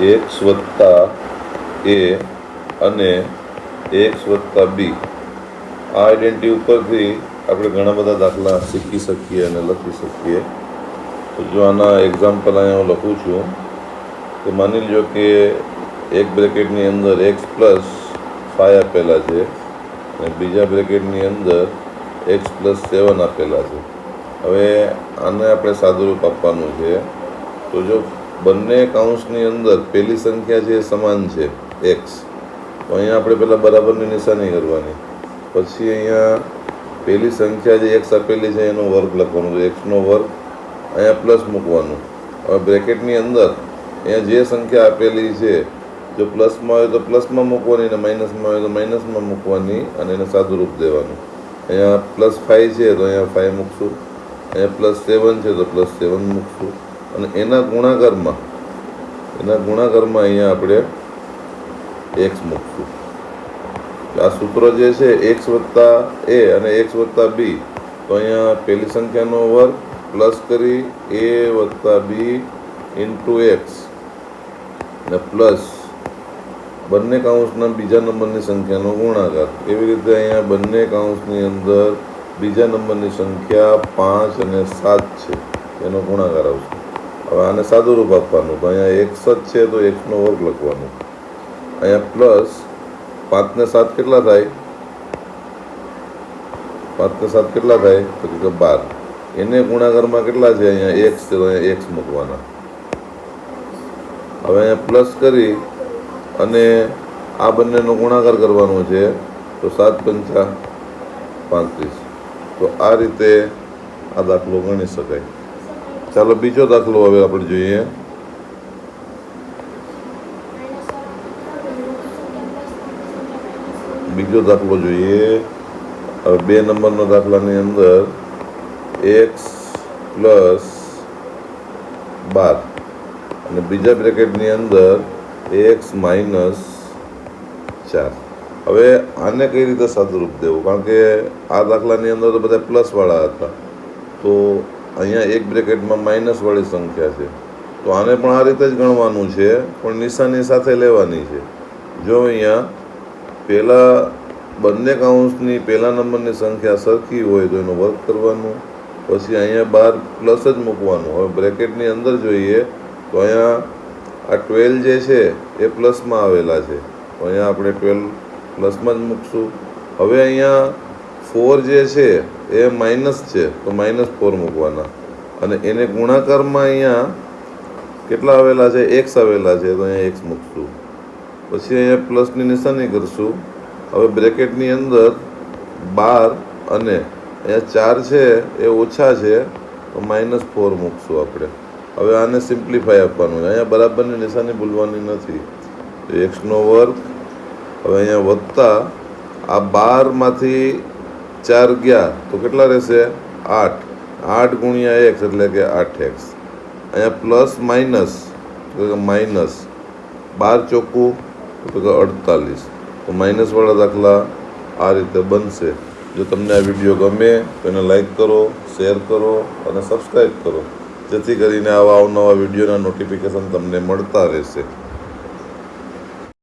X વત્તા એ અને x વત્તા બી. આ આઈડેન્ટિટી ઉપરથી આપણે ઘણા બધા દાખલા શીખી શકીએ અને લખી શકીએ. તો જો આના એક્ઝામ્પલ અહીંયા હું લખું છું, તો માની લો કે એક બ્રેકેટની અંદર એક્સ પ્લસ ફાઈવ આપેલા છે અને બીજા બ્રેકેટની અંદર એક્સ પ્લસ સેવન આપેલા છે. હવે આને આપણે સાદુરૂપ આપવાનું છે. તો જો બંને કાઉન્સની અંદર પહેલી સંખ્યા એ સમાન છે એક્સ તો અહીંયા આપણે પહેલાં બરાબરની નિશાની કરવાની. પછી અહીંયા પહેલી સંખ્યા જે એક્સ આપેલી છે, એનો વર્ગ લખવાનો છે. એક્સનો વર્ગ અહીંયા પ્લસ મૂકવાનું. હવે બ્રેકેટની અંદર અહીંયા જે સંખ્યા આપેલી છે, જો પ્લસમાં હોય તો પ્લસમાં મૂકવાની અને માઇનસમાં હોય તો માઇનસમાં મૂકવાની અને એને સાદું રૂપ દેવાનું. અહીંયા પ્લસ ફાઇવ છે, તો અહીંયા ફાઇવ મૂકશું. અહીંયા પ્લસ સેવન છે, તો પ્લસ સેવન મૂકશું. અને એના ગુણાકારમાં એના ગુણાકારમાં અહીંયા આપણે એક્સ મૂકશું. આ સૂત્ર જે છે એક્સ વત્તા એ અને એક્સ વત્તા બી તો અહીંયા પહેલી સંખ્યાનો વર્ગ પ્લસ કરી એ વત્તા બી ઇન્ટુ એક્સ અને પ્લસ બંને કાઉન્સના બીજા નંબરની સંખ્યાનો ગુણાકાર. એવી રીતે અહીંયા બંને કાઉન્સની અંદર બીજા નંબરની સંખ્યા પાંચ અને સાત છે. એનો ગુણાકાર આવશે. હવે આને સાદું રૂપ આપવાનું. તો અહીંયા એક્સ જ છે તો એક્સનો વર્ગ લખવાનું. અહીંયા પ્લસ પાંચ ને સાત કેટલા થાય? પાંચ ને સાત કેટલા થાય? તો કે બાર. એને ગુણાકારમાં કેટલા છે? અહીંયા એક્સ છે તો અહીંયા એક્સ મૂકવાના. હવે અહીંયા પ્લસ કરી અને આ બંનેનો ગુણાકાર કરવાનો છે તો સાત પંચા પાંત્રીસ. તો આ રીતે આ દાખલો ગણી શકાય. ચાલો બીજો દાખલો હવે આપણે જોઈએ. બીજો દાખલો જોઈએ. હવે બે નંબરનો દાખલાની અંદર એક્સ પ્લસ બાર. અને બીજા બ્રેકેટની અંદર એક્સ માઇનસ ચાર. હવે આને કઈ રીતે સાદુરૂપ દેવું? કારણ કે આ દાખલાની અંદર તો બધા પ્લસવાળા હતા. તો અહીંયા એક બ્રેકેટમાં માઇનસવાળી સંખ્યા છે. તો આને પણ આ રીતે જ ગણવાનું છે, પણ નિશાની સાથે લેવાની છે. જો અહીંયા પહેલાં બંને કાઉન્સની પહેલા નંબરની સંખ્યા સરખી હોય તો એનો વર્ક કરવાનું, પછી અહીંયા બાર પ્લસ જ મૂકવાનું. હવે બ્રેકેટની અંદર જોઈએ તો અહીંયા આ ટ્વેલ્વ જે છે એ પ્લસમાં આવેલા છે. તો અહીંયા આપણે ટ્વેલ્વ પ્લસમાં જ મૂકશું. હવે અહીંયા ફોર જે છે એ માઇનસ છે, તો માઇનસ ફોર મૂકવાના. અને એને ગુણાકારમાં અહીંયા કેટલા આવેલા છે? એક્સ આવેલા છે, તો અહીંયા એક્સ મૂકશું. પછી અહીંયા પ્લસની નિશાની કરશું. હવે બ્રેકેટની અંદર બાર અને અહીંયા ચાર છે, એ ઓછા છે, તો માઇનસ ફોર મૂકશું આપણે. હવે આને સિમ્પ્લિફાય આપવાનું છે. અહીંયા બરાબરની નિશાની ભૂલવાની નથી. એક્સનો વર્ગ, હવે અહીંયા વધતા આ બારમાંથી ચાર ગયા, તો કેટલા રહેશે? આઠ. આઠ ગુણ્યા એક્સ એટલે કે આઠ એક્સ. અહીંયા પ્લસ માઇનસ કે માઇનસ બાર ચોખ્ખું તો કે અડતાલીસ. તો માઇનસવાળા દાખલા આ રીતે બનશે. જો તમને આ વીડિયો ગમે, તો એને લાઈક કરો, શેર કરો અને સબસ્ક્રાઈબ કરો. જેથી કરીને આવા અવનવા વિડીયોના નોટિફિકેશન તમને મળતા રહેશે.